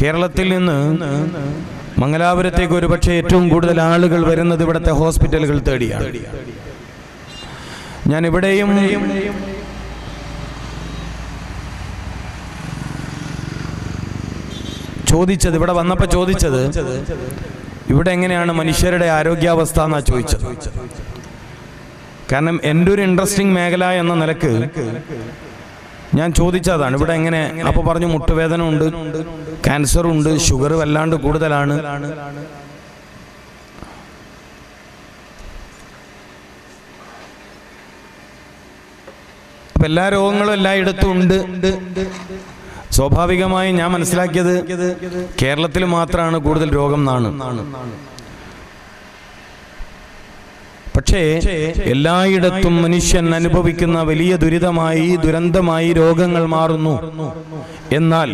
കേരളത്തിൽ നിന്ന് മംഗലാപുരത്തേക്ക് ഒരുപക്ഷെ ഏറ്റവും കൂടുതൽ ആളുകൾ വരുന്നത് ഇവിടുത്തെ ഹോസ്പിറ്റലുകൾ തേടിയാണ്. ഞാൻ ഇവിടെയും ചോദിച്ചത് ഇവിടെ വന്നപ്പോൾ ചോദിച്ചത് ഇവിടെ എങ്ങനെയാണ് മനുഷ്യരുടെ ആരോഗ്യാവസ്ഥ എന്നാ ചോദിച്ചത്. കാരണം എന്റെ ഒരു ഇൻട്രസ്റ്റിംഗ് മേഖല എന്ന നിലയ്ക്ക് ഞാൻ ചോദിച്ചതാണ് ഇവിടെ എങ്ങനെ? അപ്പൊ പറഞ്ഞു മുട്ടുവേദന ഉണ്ട് ക്യാൻസർ ഉണ്ട് ഷുഗർ വല്ലാണ്ട് കൂടുതലാണ്. എല്ലാ രോഗങ്ങളും എല്ലായിടത്തും ഉണ്ട്. സ്വാഭാവികമായും ഞാൻ മനസ്സിലാക്കിയത് കേരളത്തിൽ മാത്രമാണ് കൂടുതൽ രോഗം എന്നാണ്. പക്ഷേ എല്ലായിടത്തും മനുഷ്യൻ അനുഭവിക്കുന്ന വലിയ ദുരിതമായി ദുരന്തമായി രോഗങ്ങൾ മാറുന്നു. എന്നാൽ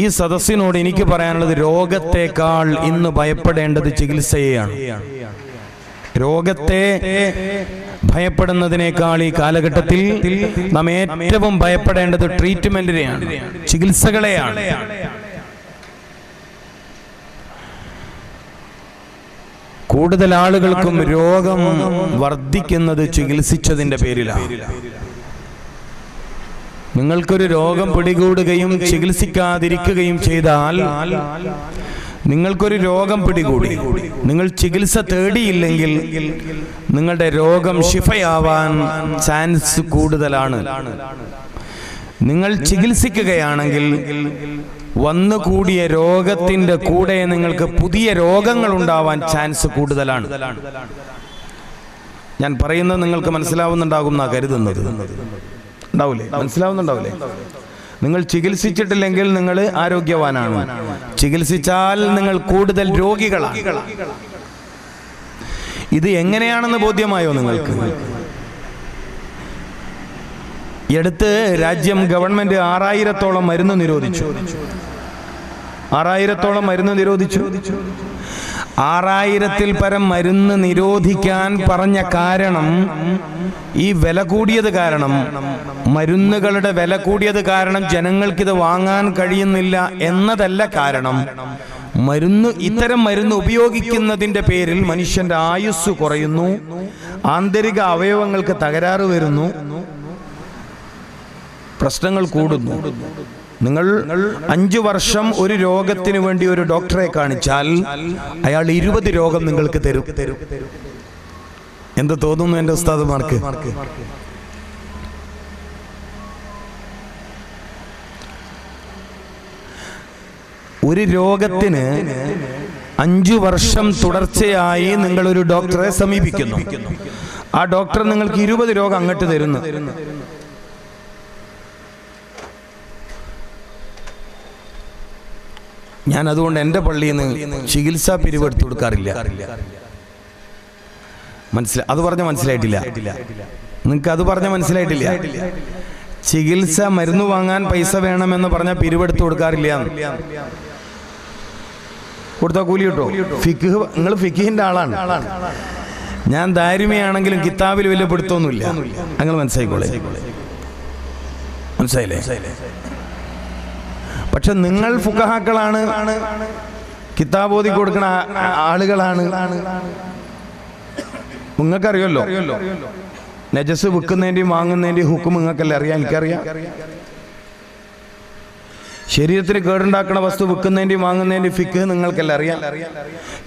ഈ സദസ്സിനോട് എനിക്ക് പറയാനുള്ളത് രോഗത്തെക്കാൾ ഇന്ന് ഭയപ്പെടേണ്ടത് ചികിത്സയെയാണ്. രോഗത്തെ ഭയപ്പെടുന്നതിനേക്കാൾ ഈ കാലഘട്ടത്തിൽ നാം ഏറ്റവും ഭയപ്പെടേണ്ടത് ട്രീറ്റ്മെന്റിനെയാണ് ചികിത്സകളെയാണ്. കൂടുതൽ ആളുകൾക്കും രോഗം വർദ്ധിക്കുന്നത് ചികിത്സിച്ചതിന്റെ പേരിലാണ് നിങ്ങൾക്കൊരു രോഗം പിടികൂടുകയും ചികിത്സിക്കാതിരിക്കുകയും ചെയ്താൽ നിങ്ങൾക്കൊരു രോഗം പിടികൂടി. നിങ്ങൾ ചികിത്സ തേടിയില്ലെങ്കിൽ നിങ്ങളുടെ രോഗം ശിഫയാവാൻ ചാൻസ് കൂടുതലാണ്. നിങ്ങൾ ചികിത്സിക്കുകയാണെങ്കിൽ വന്നുകൂടിയ രോഗത്തിന്റെ കൂടെ നിങ്ങൾക്ക് പുതിയ രോഗങ്ങൾ ഉണ്ടാവാൻ ചാൻസ് കൂടുതലാണ്. ഞാൻ പറയുന്നത് നിങ്ങൾക്ക് മനസ്സിലാവുന്നുണ്ടാകും എന്നാ കരുതുന്നത്. ഉണ്ടാവൂലേ? മനസ്സിലാവുന്നുണ്ടാവൂലേ? നിങ്ങൾ ചികിത്സിച്ചിട്ടില്ലെങ്കിൽ നിങ്ങൾ ആരോഗ്യവാനാണ്. ചികിത്സിച്ചാൽ നിങ്ങൾ കൂടുതൽ രോഗികളാണ്. ഇത് എങ്ങനെയാണെന്ന് ബോധ്യമായോ നിങ്ങൾക്ക്? ഈ അടുത്ത് രാജ്യം ഗവൺമെന്റ് ആറായിരത്തോളം മരുന്ന് നിരോധിച്ചു. ആറായിരത്തോളം മരുന്ന് നിരോധിച്ചു. ആറായിരത്തിൽ പരം മരുന്ന് നിരോധിക്കാൻ പറഞ്ഞ കാരണം ഈ വില കൂടിയത് കാരണം മരുന്നുകളുടെ വില കൂടിയത് കാരണം ജനങ്ങൾക്കിത് വാങ്ങാൻ കഴിയുന്നില്ല എന്നതല്ല കാരണം. മരുന്ന് ഇത്തരം മരുന്ന് ഉപയോഗിക്കുന്നതിന്റെ പേരിൽ മനുഷ്യന്റെ ആയുസ് കുറയുന്നു ആന്തരിക അവയവങ്ങൾക്ക് തകരാറ് വരുന്നു പ്രശ്നങ്ങൾ കൂടുന്നു. നിങ്ങൾ അഞ്ചു വർഷം ഒരു രോഗത്തിന് വേണ്ടി ഒരു ഡോക്ടറെ കാണിച്ചാൽ അയാൾ ഇരുപത് രോഗം നിങ്ങൾക്ക് തരും. എന്ത് തോന്നുന്നു എന്റെ ഉസ്താദുമാർക്ക് ഒരു രോഗത്തിന് അഞ്ചു വർഷം തുടർച്ചയായി നിങ്ങൾ ഒരു ഡോക്ടറെ സമീപിക്കുന്നു. ആ ഡോക്ടർ നിങ്ങൾക്ക് ഇരുപത് രോഗം അങ്ങോട്ട് തരുന്നു. ഞാൻ അതുകൊണ്ട് എന്റെ പള്ളിയിൽ നിന്ന് ചികിത്സാ പിരിവ് എടുത്തു കൊടുക്കാറില്ല. മനസ്സിലാ അത് പറഞ്ഞ മനസ്സിലായിട്ടില്ല. നിങ്ങൾക്ക് അത് പറഞ്ഞ മനസ്സിലായിട്ടില്ല. ചികിത്സ മരുന്ന് വാങ്ങാൻ പൈസ വേണമെന്ന് പറഞ്ഞ പിരിവെടുത്ത് കൊടുക്കാറില്ല. കൊടുത്താ കൂലി കിട്ടോ? ഫിക്ക് നിങ്ങൾ ഫിഖിന്റെ ആളാണ്. ഞാൻ ദാരിമയാണെങ്കിലും കിതാബിൽ വലിയ പിടുത്തൊന്നുമില്ല. അങ്ങനെ മനസ്സിലായിക്കോളെ. മനസ്സിലായില്ലേ? പക്ഷെ നിങ്ങൾ ഫുക്കഹാക്കളാണ് കിതാബ് ഓതി കൊടുക്കുന്ന ആളുകളാണ്. നിങ്ങൾക്കറിയല്ലോ നജസ് വിൽക്കുന്നതിന്റെയും വാങ്ങുന്നതിന്റെയും ഹുക്കും നിങ്ങൾക്കല്ലേ അറിയാം? എനിക്കറിയാം. ശരീരത്തിന് കേടുണ്ടാക്കുന്ന വസ്തു വിൽക്കുന്നതിന്റെയും വാങ്ങുന്നതിന്റെയും ഫിക്ക് നിങ്ങൾക്കല്ല അറിയാം?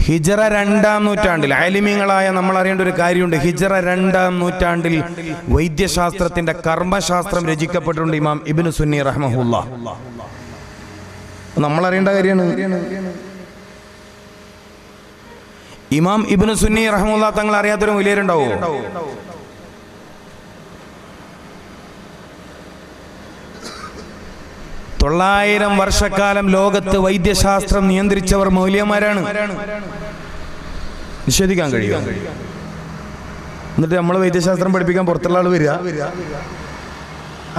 ഹിജറ രണ്ടാം നൂറ്റാണ്ടിൽ അലിമിങ്ങളായ നമ്മൾ അറിയേണ്ട ഒരു കാര്യമുണ്ട്. ഹിജറ രണ്ടാം നൂറ്റാണ്ടിൽ വൈദ്യശാസ്ത്രത്തിന്റെ കർമ്മശാസ്ത്രം രചിക്കപ്പെട്ടിട്ടുണ്ട് ഇമാം ഇബിന് സുന്നി റഹ്മഹുല്ല. നമ്മൾ അറിയേണ്ട കാര്യമാണ്. ഇമാം ഇബിന് സുന്നി റഹമുല്ലാ തങ്ങൾ അറിയാത്തൊരു വലിയരുണ്ടാവോ തൊള്ളായിരം വർഷക്കാലം ലോകത്ത് വൈദ്യശാസ്ത്രം നിയന്ത്രിച്ചവർ മൗല്യന്മാരാണ്. നിഷേധിക്കാൻ കഴിയും എന്നിട്ട് നമ്മൾ വൈദ്യശാസ്ത്രം പഠിപ്പിക്കാൻ പുറത്തുള്ള ആൾ വരിക?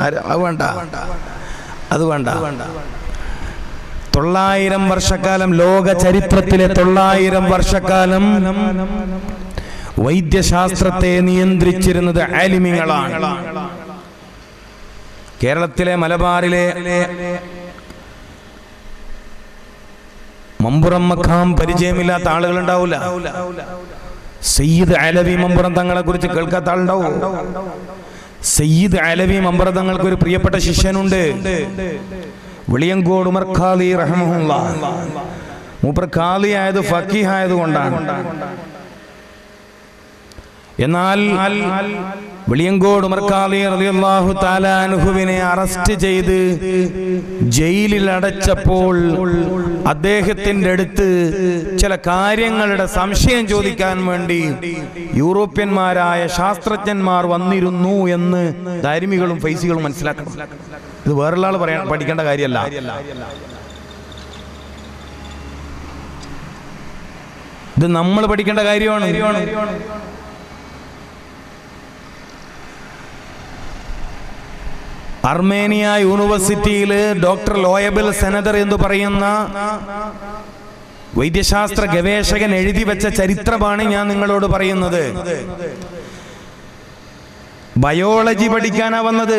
അത് വേണ്ട. അത് വേണ്ട. തൊള്ളായിരം വർഷക്കാലം ലോക ചരിത്രത്തിലെ തൊള്ളായിരം വർഷക്കാലം വൈദ്യശാസ്ത്രത്തെ നിയന്ത്രിച്ചിരുന്നത് ആലിമിങ്ങളാണ് കേരളത്തിലെ മലബാറിലെ മമ്പുറം മഖാം പരിചയമില്ലാത്ത ആളുകൾ ഉണ്ടാവില്ല സയ്യിദ് അലവി മമ്പുറം തങ്ങളെ കുറിച്ച് കേൾക്കാത്ത ആളുണ്ടാവും? സയ്യിദ് അലവി മമ്പുറം തങ്ങൾക്ക് ഒരു പ്രിയപ്പെട്ട ശിഷ്യനുണ്ട്. വെളിയങ്കോട് ഉമർ ഖാദി മൂപ്പർ ഖാദി ആയത് ഫക്കീഹ് ആയത് കൊണ്ടാണ് എന്നാൽ വെളിയങ്കോട് ഉമർ ഖാദി റളിയല്ലാഹു തആല അൻഹുവിനെ അറസ്റ്റ് ചെയ്ത് ജയിലിൽ അടച്ചപ്പോൾ അദ്ദേഹത്തിന്റെ അടുത്ത് ചില കാര്യങ്ങളുടെ സംശയം ചോദിക്കാൻ വേണ്ടി യൂറോപ്യന്മാരായ ശാസ്ത്രജ്ഞന്മാർ വന്നിരുന്നു എന്ന് ധാരിമികളും ഫൈസികളും മനസ്സിലാക്കണം. ഇത് വേറൊരാൾ ആൾ പറയാൻ പഠിക്കേണ്ട കാര്യമല്ല. ഇത് നമ്മൾ പഠിക്കേണ്ട കാര്യമാണ്. അർമേനിയ യൂണിവേഴ്സിറ്റിയിൽ ഡോക്ടർ ലോയബിൾ സെനദർ എന്ന് പറയുന്ന വൈദ്യശാസ്ത്ര ഗവേഷകൻ എഴുതി വെച്ച ചരിത്രമാണ് ഞാൻ നിങ്ങളോട് പറയുന്നത്. ബയോളജി പഠിക്കാനാ വന്നത്.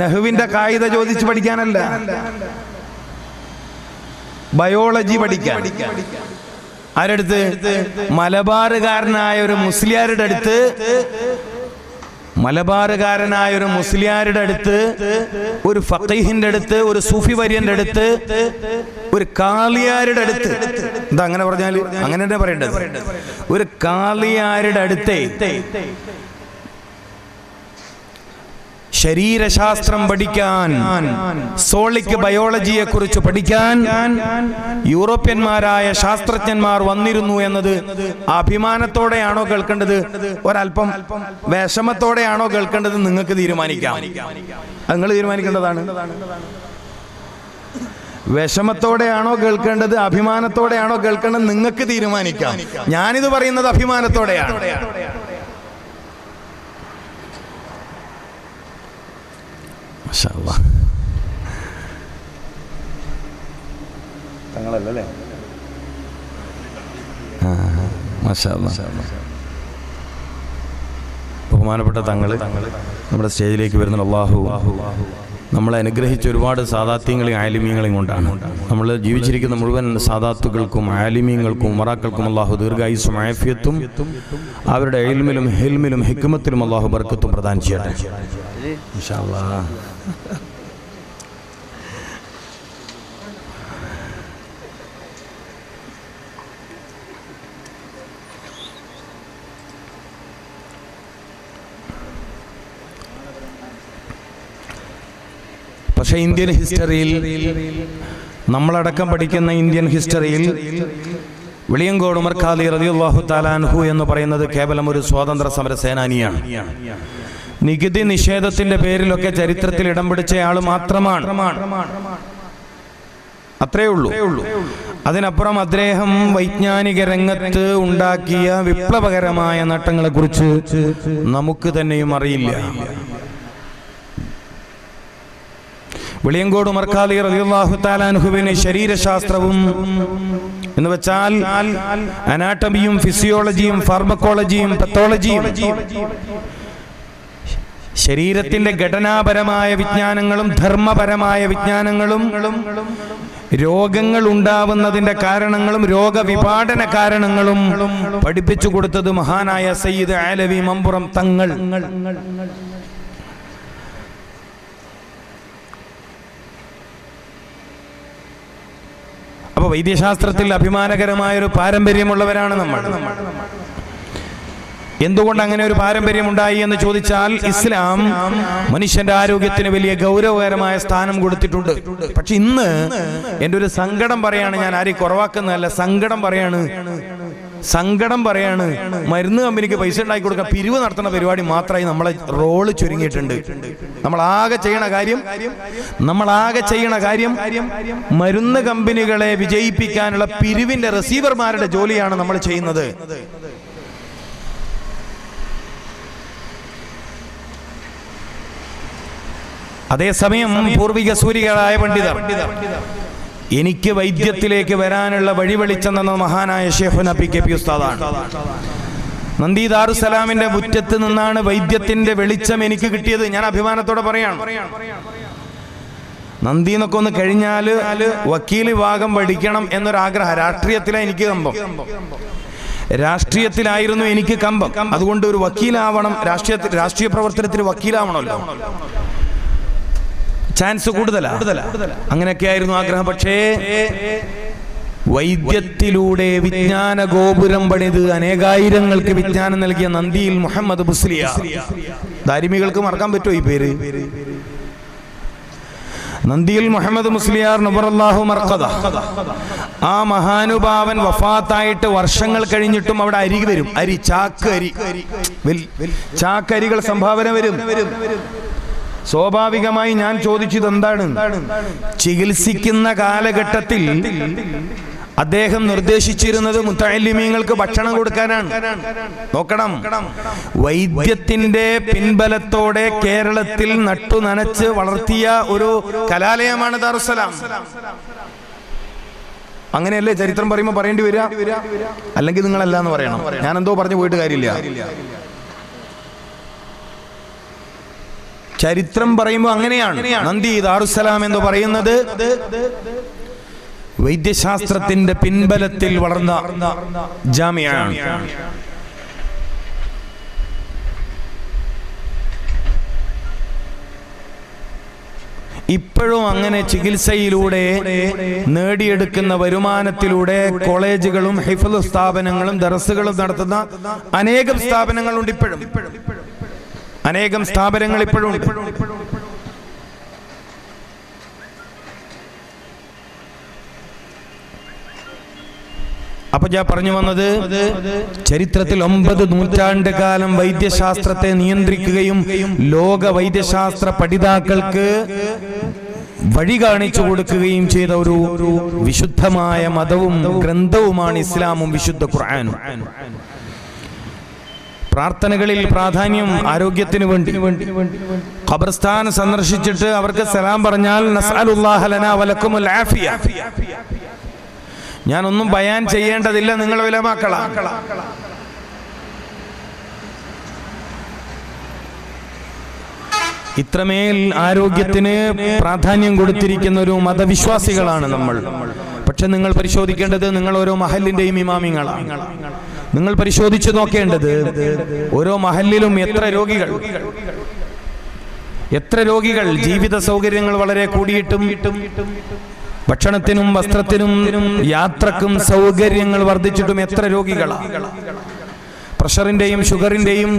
നെഹുവിന്റെ കായിക ചോദിച്ച് പഠിക്കാനല്ല. ബയോളജി പഠിക്കാൻ. ആരടുത്ത്? മലബാറുകാരനായ ഒരു മുസ്ലിയാരുടെ അടുത്ത്. മലബാറുകാരനായ ഒരു മുസ്ലിയാരുടെ അടുത്ത്. ഒരു ഫക്കീഹിന്റെ അടുത്ത് ഒരു സൂഫി വര്യന്റെ അടുത്ത് ഒരു കാളിയാരുടെ അടുത്ത്. എന്താ അങ്ങനെ പറഞ്ഞാൽ അങ്ങനെ തന്നെ പറയേണ്ടത്. ഒരു കാളിയാരുടെ അടുത്തേ ശരീരശാസ്ത്രം പഠിക്കാൻ സോളിക് ബയോളജിയെ കുറിച്ച് പഠിക്കാൻ യൂറോപ്യന്മാരായ ശാസ്ത്രജ്ഞന്മാർ വന്നിരുന്നു എന്നത് അഭിമാനത്തോടെയാണോ കേൾക്കേണ്ടത്? ഒരല്പം വിഷമത്തോടെയാണോ കേൾക്കേണ്ടത് നിങ്ങൾക്ക് തീരുമാനിക്കാം. നിങ്ങൾ തീരുമാനിക്കേണ്ടതാണ്. വിഷമത്തോടെയാണോ കേൾക്കേണ്ടത്? അഭിമാനത്തോടെയാണോ കേൾക്കേണ്ടത്? നിങ്ങൾക്ക് തീരുമാനിക്കാം. ഞാനിത് പറയുന്നത് അഭിമാനത്തോടെയാണ്. തങ്ങളല്ലേ. ബഹുമാനപ്പെട്ട തങ്ങൾ നമ്മുടെ സ്റ്റേജിലേക്ക് വരുന്ന അള്ളാഹു. നമ്മളെ അനുഗ്രഹിച്ച ഒരുപാട് സാദാത്യങ്ങളെയും ആലിമ്യങ്ങളെയും കൊണ്ടാണ്. നമ്മൾ ജീവിച്ചിരിക്കുന്ന മുഴുവൻ സാദാത്തുക്കൾക്കും ആലിമ്യങ്ങൾക്കും മറാക്കൾക്കും അള്ളാഹു ദീർഘായുസും ആഫിയത്തും അവരുടെ എൽമിലും ഹെൽമിലും ഹിക്കുമത്തിലും അള്ളാഹു ബർക്കത്തും പ്രദാനം ചെയ്യട്ടെ. പക്ഷേ ഇന്ത്യൻ ഹിസ്റ്ററിയിൽ നമ്മളടക്കം പഠിക്കുന്ന ഇന്ത്യൻ ഹിസ്റ്ററിയിൽ വെളിയങ്കോട് ഉമർ ഖാദി റതിയുള്ളാഹു താലാൻഹു എന്ന് പറയുന്നത് കേവലം ഒരു സ്വാതന്ത്ര്യ സമര സേനാനിയാണ്. നികുതി നിഷേധത്തിന്റെ പേരിലൊക്കെ ചരിത്രത്തിൽ ഇടം പിടിച്ച ആൾ മാത്രമാണ്. അത്രേ ഉള്ളൂ. അതിനപ്പുറം അദ്ദേഹം വൈജ്ഞാനിക രംഗത്ത് ഉണ്ടാക്കിയ വിപ്ലവകരമായ നേട്ടങ്ങളെ കുറിച്ച് നമുക്ക് തന്നെയും അറിയില്ല. വെളിയങ്കോട് മർക്കാലി താലാൻഹുവിന് ശരീരശാസ്ത്രവും എന്ന് വെച്ചാൽ അനാട്ടമിയും ഫിസിയോളജിയും ഫാർമക്കോളജിയും പത്തോളജിയും ശരീരത്തിന്റെ ഘടനാപരമായ വിജ്ഞാനങ്ങളും ധർമ്മപരമായ വിജ്ഞാനങ്ങളും രോഗങ്ങൾ ഉണ്ടാവുന്നതിന്റെ കാരണങ്ങളും രോഗവിപാടന കാരണങ്ങളും പഠിപ്പിച്ചു കൊടുത്തത് മഹാനായ സയ്യിദ് ആലവി മമ്പുറം തങ്ങൾ. അപ്പൊ വൈദ്യശാസ്ത്രത്തിൽ അഭിമാനകരമായ ഒരു പാരമ്പര്യമുള്ളവരാണ് നമ്മൾ. എന്തുകൊണ്ട് അങ്ങനെ ഒരു പാരമ്പര്യം ഉണ്ടായി എന്ന് ചോദിച്ചാൽ ഇസ്ലാം മനുഷ്യന്റെ ആരോഗ്യത്തിന് വലിയ ഗൗരവകരമായ സ്ഥാനം കൊടുത്തിട്ടുണ്ട്. പക്ഷെ ഇന്ന് എന്റെ ഒരു സങ്കടം പറയാണ് ഞാൻ ആരെയും കുറവാക്കുന്നതല്ല സങ്കടം പറയാണ് സങ്കടം പറയാണ്. മരുന്ന് കമ്പനിക്ക് പൈസ ഉണ്ടാക്കി കൊടുക്കാൻ പിരിവ് നടത്തുന്ന പരിപാടി മാത്രമായി നമ്മളെ റോൾ ചുരുങ്ങിയിട്ടുണ്ട്. നമ്മൾ ആകെ ചെയ്യണ കാര്യം നമ്മൾ ആകെ ചെയ്യണ കാര്യം മരുന്ന് കമ്പനികളെ വിജയിപ്പിക്കാനുള്ള പിരിവിന്റെ റിസീവർമാരുടെ ജോലിയാണ് നമ്മൾ ചെയ്യുന്നത്. അതേസമയം പൂർവിക സൂര്യകളായ പണ്ഡിതർ എനിക്ക് വൈദ്യത്തിലേക്ക് വരാനുള്ള വഴി വെളിച്ചം തന്ന മഹാനായ ഷെയ്ഖുന നബി കെ പി ഉസ്താദാണ്. നന്ദി ദാറുസലാമിന്റെ മുറ്റത്ത് നിന്നാണ് വൈദ്യത്തിന്റെ വെളിച്ചം എനിക്ക് കിട്ടിയത്. ഞാൻ അഭിമാനത്തോടെ പറയാണ്. നന്ദി എന്നൊക്കെ ഒന്ന് കഴിഞ്ഞാൽ വക്കീൽ വിഭാഗം പഠിക്കണം എന്നൊരാഗ്രഹം. രാഷ്ട്രീയത്തിലാണ് എനിക്ക് കമ്പം. രാഷ്ട്രീയത്തിലായിരുന്നു എനിക്ക് കമ്പം. അതുകൊണ്ട് ഒരു വക്കീലാവണം. രാഷ്ട്രീയ രാഷ്ട്രീയ പ്രവർത്തനത്തിന് വക്കീലാവണമല്ലോ. ചാൻസ് കൂടുതലാ? അങ്ങനെയൊക്കെ ആയിരുന്നു ആഗ്രഹം. പക്ഷേ വൈദ്യത്തിലൂടെ വിജ്ഞാന ഗോപുരം പണിത് അനേകായിരങ്ങൾക്ക് വിജ്ഞാനം നൽകിയ നന്ദിയിൽ മുഹമ്മദ് ബുസ്ലിയ. ദാരിമികൾക്ക് മറക്കാൻ പറ്റുമോ ഈ പേര്? നന്ദിയിൽ മുഹമ്മദ് മുസ്ലിയാർ നബറല്ലാഹു മർക്കത ആ മഹാനുഭാവൻ വഫാത്തായിട്ട് വർഷങ്ങൾ കഴിഞ്ഞിട്ടും അവിടെ അരി വരും. അരി ചാക്ക് അരി. ചാക്കരികൾ സംഭാവന വരും. സ്വാഭാവികമായി ഞാൻ ചോദിച്ചത് എന്താണ്? ചികിത്സിക്കുന്ന കാലഘട്ടത്തിൽ അദ്ദേഹം നിർദ്ദേശിച്ചിരുന്നത് മുത്തലിമീങ്ങൾക്ക് ഭക്ഷണം കൊടുക്കാനാണ്. നോക്കണം. വൈദ്യത്തിന്റെ പിൻബലത്തോടെ കേരളത്തിൽ നട്ടു നനച്ച് വളർത്തിയ ഒരു കലാലയമാണ് ദാറുസലാം അങ്ങനെയല്ലേ ചരിത്രം പറയുമ്പോൾ പറയേണ്ടി വരിക? അല്ലെങ്കിൽ നിങ്ങളല്ല എന്ന് പറയണം. ഞാൻ എന്തോ പറഞ്ഞു പോയിട്ട് കാര്യമില്ല. ചരിത്രം പറയുമ്പോൾ അങ്ങനെയാണ്. നന്ദി ദാറുസലാം എന്ന് പറയുന്നത്. വൈദ്യശാസ്ത്രത്തിന്റെ പിൻബലത്തിൽ വളർന്ന ജാമ്യാണ്. ഇപ്പോഴും അങ്ങനെ ചികിത്സയിലൂടെ നേടിയെടുക്കുന്ന വരുമാനത്തിലൂടെ കോളേജുകളും ഹിഫ്ള് സ്ഥാപനങ്ങളും ദറസുകളും നടത്തുന്ന അനേകം സ്ഥാപനങ്ങളുണ്ട് ഇപ്പോഴും. അനേകം സ്ഥാപനങ്ങൾ ഇപ്പോഴും അപ്പൊ ഞാൻ പറഞ്ഞു വന്നത് ചരിത്രത്തിൽ ഒമ്പത് നൂറ്റാണ്ട് കാലം വൈദ്യശാസ്ത്രത്തെ നിയന്ത്രിക്കുകയും ലോക വൈദ്യശാസ്ത്ര പഠിതാക്കൾക്ക് വഴി കാണിച്ചു കൊടുക്കുകയും ചെയ്ത ഒരു വിശുദ്ധമായ മതവും ഗ്രന്ഥവുമാണ് ഇസ്ലാമും വിശുദ്ധ ഖുർആാനും. പ്രാർത്ഥനകളിൽ പ്രാധാന്യം ആരോഗ്യത്തിന് വേണ്ടി. ഖബർസ്ഥാൻ സന്ദർശിച്ചിട്ട് അവർക്ക് സലാം പറഞ്ഞാൽ ഞാനൊന്നും ബയാൻ ചെയ്യേണ്ടതില്ല നിങ്ങൾ വിലമാക്കള ഇത്രമേൽ ആരോഗ്യത്തിന് പ്രാധാന്യം കൊടുത്തിരിക്കുന്ന ഒരു മതവിശ്വാസികളാണ് നമ്മൾ. പക്ഷെ നിങ്ങൾ പരിശോധിക്കേണ്ടത് നിങ്ങൾ ഓരോ മഹലിന്റെയും ഇമാമിങ്ങളാണ് നിങ്ങൾ പരിശോധിച്ചു നോക്കേണ്ടത് ഓരോ മഹലിലും എത്ര രോഗികൾ? എത്ര രോഗികൾ ജീവിത സൗകര്യങ്ങൾ വളരെ കൂടിയിട്ടും ഭക്ഷണത്തിനും വസ്ത്രത്തിനും യാത്രക്കും സൗകര്യങ്ങൾ വർദ്ധിച്ചിട്ടും എത്ര രോഗികളാണ് പ്രഷറിന്റെയും ഷുഗറിന്റെയും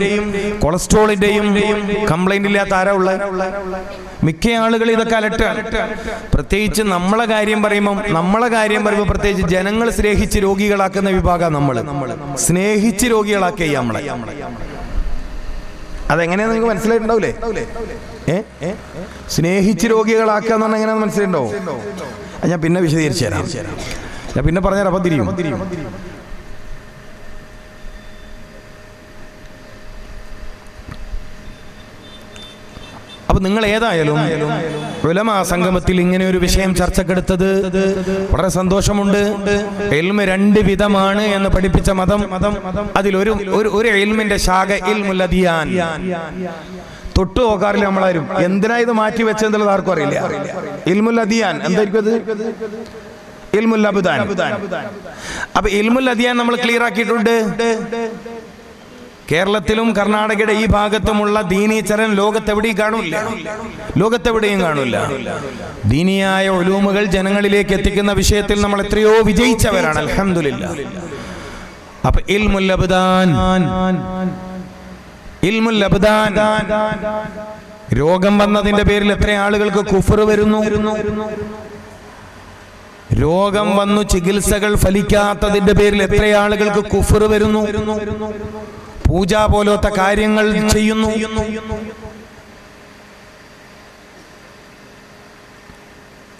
കൊളസ്ട്രോളിന്റെയും കംപ്ലൈന്റ് ഇല്ലാത്ത ആരാ മിക്ക ആളുകൾ ഇതൊക്കെ അലട്ടാണ് പ്രത്യേകിച്ച് നമ്മളെ കാര്യം പറയുമ്പോൾ നമ്മളെ കാര്യം പറയുമ്പോൾ പ്രത്യേകിച്ച് ജനങ്ങൾ സ്നേഹിച്ച് രോഗികളാക്കുന്ന വിഭാഗം നമ്മൾ സ്നേഹിച്ച് രോഗികളാക്കിയ നമ്മളെ. അതെങ്ങനെയാ നിങ്ങൾക്ക് മനസ്സിലായിട്ടുണ്ടാവൂലേ? ഏ? സ്നേഹിച്ച് രോഗികളാക്കുക എന്ന് പറഞ്ഞാൽ എങ്ങനെയാണെന്ന് മനസ്സിലുണ്ടോ ഞാൻ പിന്നെ വിശദീകരിച്ചു തരാം. ഞാൻ പിന്നെ പറഞ്ഞു തരാം അപ്പം തിരിയും. അപ്പൊ നിങ്ങൾ ഏതായാലും ഉലമാ സംഗമത്തിൽ ഇങ്ങനെ ഒരു വിഷയം ചർച്ചക്കെടുത്തത് വളരെ സന്തോഷമുണ്ട്. എൽമ രണ്ട് വിധമാണ് എന്ന് പഠിപ്പിച്ച മതം. അതിലൊരു ഒരു ഒരു എൽമിന്റെ ശാഖ ഇൽമുല്ലദിയാൻ തൊട്ടു നോക്കാറില്ല നമ്മളാരും. എന്തിനാ ഇത് മാറ്റി വെച്ചെന്നുള്ളത് ആർക്കും അറിയില്ല. ഇൽമുൽ അദിയാൻ എന്തായിരിക്കും അത്? ഇൽമുൽ അപ്പൊ ഇൽമുൽ അദിയാൻ നമ്മൾ ക്ലിയർ ആക്കിയിട്ടുണ്ട്. കേരളത്തിലും കർണാടകയുടെ ഈ ഭാഗത്തുമുള്ള ദീനീചരൻ ലോകത്തെവിടെയും കാണൂല ലോകത്തെവിടെയും കാണൂല ദീനിയായ ഒലൂമുകൾ ജനങ്ങളിലേക്ക് എത്തിക്കുന്ന വിഷയത്തിൽ നമ്മൾ എത്രയോ വിജയിച്ചവരാണ്. അലഹമില്ല ഇൽമുൽ ഇൽമുൽ രോഗം വന്നതിന്റെ പേരിൽ എത്ര ആളുകൾക്ക് കുഫർ വരുന്നു? രോഗം വന്നു ചികിത്സകൾ ഫലിക്കാത്തതിന്റെ പേരിൽ എത്ര ആളുകൾക്ക് കുഫർ വരുന്നു? പൂജ പോലത്തെ കാര്യങ്ങൾ ചെയ്യുന്നു.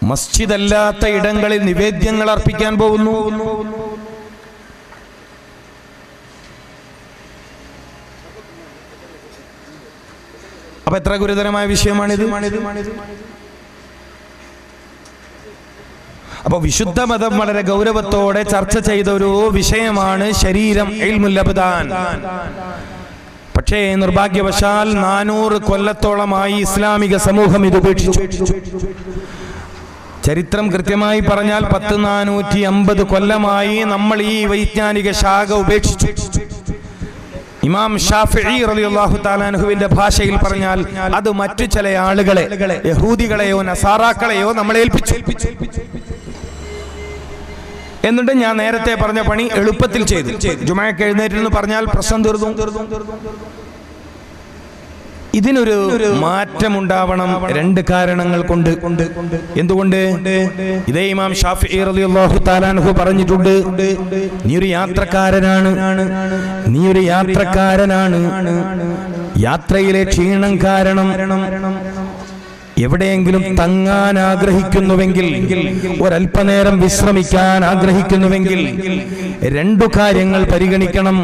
മസ്ജിദ് അല്ലാത്ത ഇടങ്ങളിൽ നിവേദ്യങ്ങൾ അർപ്പിക്കാൻ പോകുന്നു. അപ്പൊ എത്ര ഗുരുതരമായ വിഷയമാണിത്? അപ്പൊ വിശുദ്ധ മതം വളരെ ഗൗരവത്തോടെ ചർച്ച ചെയ്ത ഒരു വിഷയമാണ് ശരീരം ഇൽമുൽ അബ്ദാൻ. പക്ഷേ നിർഭാഗ്യവശാൽ നാനൂറ് കൊല്ലത്തോളമായി ഇസ്ലാമിക സമൂഹം ഇത് ഉപേക്ഷിച്ചു. ചരിത്രം കൃത്യമായി പറഞ്ഞാൽ പത്ത് നാനൂറ്റി അമ്പത് കൊല്ലമായി നമ്മൾ ഈ വൈജ്ഞാനിക ശാഖ ഉപേക്ഷിച്ചു. ഇമാം ഷാഫി റളിയല്ലാഹു താലാൻഹുവിന്റെ ഭാഷയിൽ പറഞ്ഞാൽ അത് മറ്റു ചില ആളുകളെ യഹൂദികളെയോ നസാറാക്കളെയോ നമ്മളെ ഏൽപ്പിച്ചു എന്നിട്ട് ഞാൻ നേരത്തെ പറഞ്ഞ പണി എളുപ്പത്തിൽ ചെയ്തു. ജുമാക്ക് എഴുന്നേറ്റെന്ന് പറഞ്ഞാൽ പ്രശ്നം തീർന്നു. ഇതിനൊരു മാറ്റമുണ്ടാവണം രണ്ട് കാരണങ്ങൾ കൊണ്ട്. എന്തുകൊണ്ട്? ഇതേ ഇമാം ഷാഫി റളിയല്ലാഹു താലാൻഹു പറഞ്ഞിട്ടുണ്ട്. നീ ഒരു യാത്രക്കാരനാണ്. നീ ഒരു യാത്രക്കാരനാണ്. യാത്രയിലെ ക്ഷീണം കാരണം എവിടെയെങ്കിലും തങ്ങാൻ ആഗ്രഹിക്കുന്നുവെങ്കിൽ ഒരല്പനേരം വിശ്രമിക്കാൻ ആഗ്രഹിക്കുന്നുവെങ്കിൽ രണ്ടു കാര്യങ്ങൾ പരിഗണിക്കണം.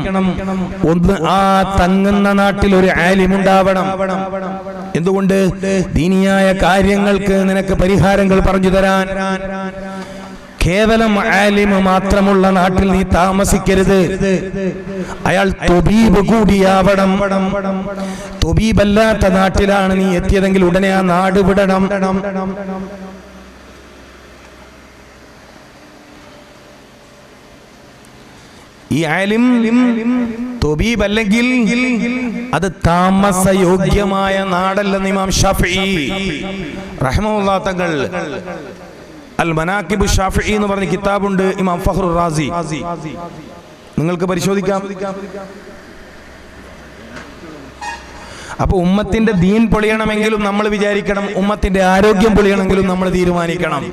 ഒന്ന് ആ തങ്ങുന്ന നാട്ടിൽ ഒരു ആലിമുണ്ടാവണം. എന്തുകൊണ്ട്? ദീനിയായ കാര്യങ്ങൾക്ക് നിനക്ക് പരിഹാരങ്ങൾ പറഞ്ഞു തരാൻ. കേവലം ആലിമ് മാത്രമുള്ള നാട്ടിൽ നീ താമസിക്കരുത്. അയാൾ തൊബീബ് കൂടിയാവണം. തൊബീബല്ലാത്ത നാട്ടിലാണ് നീ എത്തിയതെങ്കിൽ ഉടനെ ആ നാട് വിടണം. ഈ ആലിം തൊബീബ് അല്ലെങ്കിൽ അത് താമസയോഗ്യമായ നാടല്ലെന്ന് ഇമാം ഷഫി. റഹ്മുള്ള തങ്ങൾ അൽ മനാക്കിബ് ഷാഫി എന്ന് പറഞ്ഞ കിതാബുണ്ട് ഇമാം ഫഹ്റു റാസി. നിങ്ങൾക്ക് പരിശോധിക്കാം. അപ്പൊ ഉമ്മത്തിന്റെ ദീൻ പൊളിയണമെങ്കിലും നമ്മൾ വിചാരിക്കണം ഉമ്മത്തിന്റെ ആരോഗ്യം പൊളിയണമെങ്കിലും നമ്മൾ തീരുമാനിക്കണം.